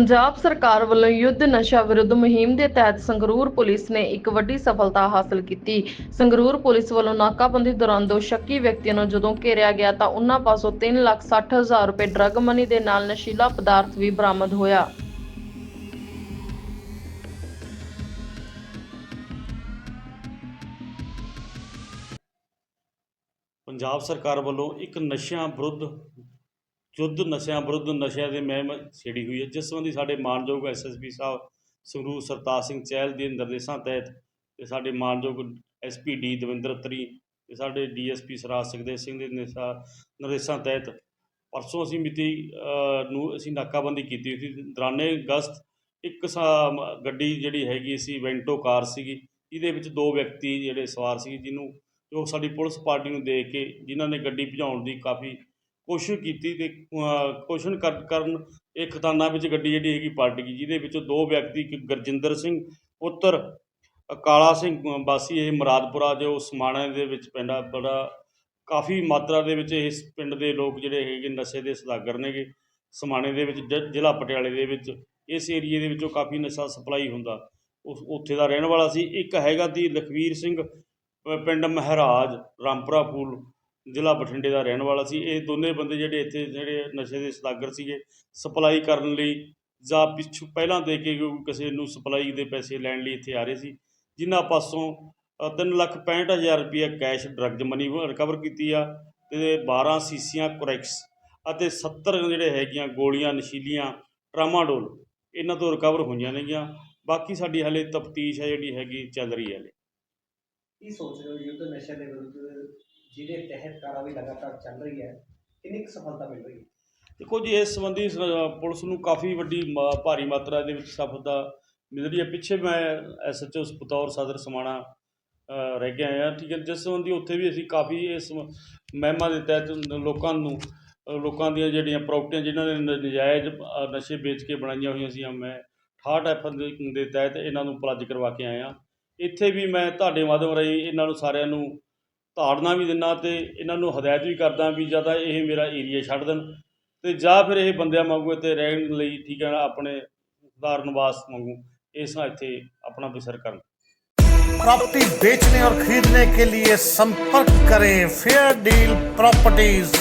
ਪੰਜਾਬ ਸਰਕਾਰ ਵੱਲੋਂ ਯੁੱਧ ਨਸ਼ਾ ਵਿਰੁੱਧ ਮੁਹਿੰਮ ਦੇ ਤਹਿਤ ਸੰਗਰੂਰ ਪੁਲਿਸ ਨੇ ਇੱਕ ਵੱਡੀ ਸਫਲਤਾ ਹਾਸਲ ਕੀਤੀ। ਸੰਗਰੂਰ ਪੁਲਿਸ ਵੱਲੋਂ ਨਾਕਾਬੰਦੀ ਦੌਰਾਨ ਦੋ ਸ਼ੱਕੀ ਵਿਅਕਤੀਆਂ ਨੂੰ ਜਦੋਂ ਘੇਰਿਆ ਗਿਆ ਤਾਂ ਉਹਨਾਂ ਪਾਸੋਂ 360000 ਰੁਪਏ ਡਰੱਗ ਮਨੀ ਦੇ ਨਾਲ ਨਸ਼ੀਲਾ ਪਦਾਰਥ ਵੀ ਬਰਾਮਦ ਹੋਇਆ। ਪੰਜਾਬ ਸਰਕਾਰ ਵੱਲੋਂ ਇੱਕ ਨਸ਼ਿਆਂ ਵਿਰੁੱਧ ਯੁੱਧ ਨਸ਼ਿਆਂ ਵਿਰੁੱਧ ਨਸ਼ਿਆਂ ਦੇ ਮਹਿਮ ਛੇੜੀ ਹੋਈ ਹੈ। ਜਿਸ ਸੰਬੰਧੀ ਸਾਡੇ ਮਾਨਯੋਗ ਐਸਐਸਪੀ ਸਾਹਿਬ, ਸੰਗਰੂਰ ਸਰਤਾਜ ਸਿੰਘ ਚਹਿਲ ਦੇ ਨਿਰਦੇਸ਼ਾਂ ਤਹਿਤ ਤੇ ਸਾਡੇ ਮਾਨਯੋਗ ਐਸਪੀਡੀ ਦਵਿੰਦਰ ਤਰੀ ਤੇ ਸਾਡੇ ਡੀਐਸਪੀ ਸਰਾਜ ਸੁਖਦੇਵ ਸਿੰਘ ਦੇ ਨਿਰਦੇਸ਼ਾਂ ਨਿਰਦੇਸ਼ਾਂ ਤਹਿਤ ਪਰਸੋਂ ਅਸੀਂ ਮਿਤੀ ਨੂੰ ਅਸੀਂ ਨਾਕਾਬੰਦੀ ਕੀਤੀ ਸੀ। ਦੌਰਾਨੇ ਗਸਤ ਇੱਕ ਸਾ- ਗੱਡੀ ਜਿਹੜੀ ਹੈਗੀ ਸੀ, ਵੈਂਟੋ ਕਾਰ ਸੀਗੀ। ਇਹਦੇ ਵਿੱਚ ਦੋ ਵਿਅਕਤੀ ਜਿਹੜੇ ਸਵਾਰ ਸੀ ਜਿਹਨੂੰ ਜੋ ਸਾਡੀ ਪੁਲਿਸ ਪਾਰਟੀ ਨੂੰ ਦੇਖ ਕੇ ਜਿਨ੍ਹਾਂ ਨੇ ਗੱਡੀ ਭਜਾਉਣ ਦੀ ਕਾਫੀ ਕੋਸ਼ਿਸ਼ ਕੀਤੀ ਤੇ ਕੋਸ਼ਿਸ਼ ਕਰ- ਕਰਨ ਇਹ ਖਤਾਨਾ ਵਿੱਚ ਗੱਡੀ ਜਿਹੜੀ ਹੈਗੀ ਪਲਟ ਗਈ, ਜਿਹਦੇ ਵਿੱਚੋਂ ਦੋ ਵਿਅਕਤੀ ਇੱਕ ਗੁਰਜਿੰਦਰ ਸਿੰਘ, ਪੁੱਤਰ ਕਾਲਾ ਸਿੰਘ ਵਾਸੀ ਇਹ ਮੁਰਾਦਪੁਰਾ ਜੋ ਸਮਾਣਾ ਦੇ ਵਿੱਚ ਪੈਂਦਾ, ਬੜਾ ਕਾਫੀ ਮਾਤਰਾ ਦੇ ਵਿੱਚ ਇਸ ਪਿੰਡ ਦੇ ਲੋਕ ਜਿਹੜੇ ਹੈਗੇ ਨਸ਼ੇ ਦੇ ਸਦਾਗਰ ਨੇਗੇ। ਸਮਾਣੇ ਦੇ ਵਿੱਚ ਜ- ਜ਼ਿਲ੍ਹਾ ਪਟਿਆਲੇ ਦੇ ਵਿੱਚ ਇਸ ਏਰੀਏ ਦੇ ਵਿੱਚੋਂ ਕਾਫੀ ਨਸ਼ਾ ਸਪਲਾਈ ਹੁੰਦਾ। ਉਸ, ਉੱਥੇ ਦਾ ਰਹਿਣ ਵਾਲਾ ਸੀ। ਇੱਕ ਹੈਗਾ ਦੀ ਲਖਵੀਰ ਸਿੰਘ ਪਿੰਡ ਮਹਾਰਾਜ, ਰਾਮਪੁਰਾ ਫੂਲ ਜ਼ਿਲ੍ਹਾ ਬਠਿੰਡੇ ਦਾ ਰਹਿਣ ਵਾਲਾ ਸੀ। ਇਹ ਦੋਨੇ ਬੰਦੇ ਜਿਹੜੇ ਇੱਥੇ ਜਿਹੜੇ ਨਸ਼ੇ ਦੇ ਸਦਾਗਰ ਸੀਗੇ ਸਪਲਾਈ ਕਰਨ ਲਈ ਜਾਂ ਪਿੱਛੋਂ ਪਹਿਲਾਂ ਦੇ ਕੇ ਕਿਸੇ ਨੂੰ ਸਪਲਾਈ ਦੇ ਪੈਸੇ ਲੈਣ ਲਈ ਇੱਥੇ ਆ ਰਹੇ ਸੀ ਜਿਨ੍ਹਾਂ ਪਾਸੋਂ ਅ, ਤਿੰਨ ਲੱਖ ਪੈਂਹਠ ਹਜ਼ਾਰ ਰੁਪਏ ਕੈਸ਼ ਡਰੱਗ ਮਨੀ ਰਿਕਵਰ ਕੀਤੀ ਆ ਤੇ 12 ਸੀਸੀਆਂ ਕੁਰੈਕਸ ਅਤੇ 70 ਜਿਹੜੇ ਹੈਗੀਆਂ ਗੋਲੀਆਂ ਨਸ਼ੀਲੀਆਂ ਟਰਾਮਾਡੋਲ ਇਹਨਾਂ ਤੋਂ ਰਿਕਵਰ ਹੋਈਆਂ ਨੇਗੀਆਂ। ਬਾਕੀ ਸਾਡੀ ਹਲੇ ਤਫਤੀਸ਼ ਹੈ ਜਿਹੜੀ ਹੈਗੀ ਚੱਲ ਰਹੀ ਹੈ ਹਲੇ। ਕੀ ਸੋਚ ਰਹੇ ਹੋ ਯੁੱਧ ਨਸ਼ੇ ਦੇ ਵਿਰੁੱਧ ਜਿਹਦੇ ਤਹਿਤ ਕਾਰਵਾਈ ਲਗਾਤਾਰ ਚੱਲ ਰਹੀ ਹੈ ਕਿੰਨੀ ਕੁ ਸਫਲਤਾ ਮਿਲ ਰਹੀ ਹੈ? ਦੇਖੋ ਜੀ ਇਸ ਸੰਬੰਧੀ ਸ- ਪੁਲਿਸ ਨੂੰ ਕਾਫੀ ਵੱਡੀ ਮਾ ਭਾਰੀ ਮਾਤਰਾ ਦੇ ਵਿੱਚ ਸਫਲਤਾ ਮਿਲ ਰਹੀ ਹੈ। ਪਿੱਛੇ ਮੈਂ ਐਸਐਚਓ ਬਤੌਰ ਸਦਰ ਸਮਾਣਾ ਅ, ਰਹਿ ਕੇ ਆਇਆ। ਠੀਕ ਹੈ ਜਿਸ ਸੰਬੰਧੀ ਉੱਥੇ ਵੀ ਅਸੀਂ ਕਾਫੀ ਇਸ ਮ- ਮਹਿਮਾਂ ਦੇ ਤਹਿਤ ਲੋਕਾਂ ਨੂੰ ਅ, ਲੋਕਾਂ ਦੀਆਂ ਜਿਹੜੀਆਂ ਪ੍ਰਾਪਰਟੀਆਂ ਜਿਨ੍ਹਾਂ ਨੇ ਨ- ਨਜਾਇਜ਼ ਅ, ਨਸ਼ੇ ਵੇਚ ਕੇ ਬਣਾਈਆਂ ਹੋਈਆਂ ਸੀ ਮੈਂ 68 ਐਫ ਦੇ ਦੇ ਤਹਿਤ ਇਹਨਾਂ ਨੂੰ ਪਲੱਜ ਕਰਵਾ ਕੇ ਆਇਆ। ਇੱਥੇ ਵੀ ਮੈਂ ਤੁਹਾਡੇ ਮਾਧਿਅਮ ਰਾਹੀਂ ਇਹਨਾਂ ਨੂੰ ਸਾਰਿਆਂ ਨੂੰ ਤਾੜਨਾ ਵੀ ਦਿੰਦਾ ਤੇ ਇਹਨਾਂ ਨੂੰ ਹਦਾਇਤ ਵੀ ਕਰਦਾ ਵੀ ਜਾਂ ਤਾਂ ਇਹ ਮੇਰਾ ਏਰੀਆ ਛੱਡ ਦੇਣ ਤੇ ਜਾਂ ਫਿਰ ਇਹ ਬੰਦਿਆਂ ਵਾਂਗੂ ਇੱਥੇ ਰਹਿਣ ਲਈ ਠੀਕ ਹੈ ਨਾ ਆਪਣੇ ਸਧਾਰਨ ਨਿਵਾਸ ਵਾਂਗੂ ਇਸ ਨਾਲ ਇੱਥੇ ਆਪਣਾ ਬਸਰ ਕਰਨ प्रॉपर्टी बेचने और खरीदने के लिए संपर्क करें फेयर डील प्रॉपर्टीज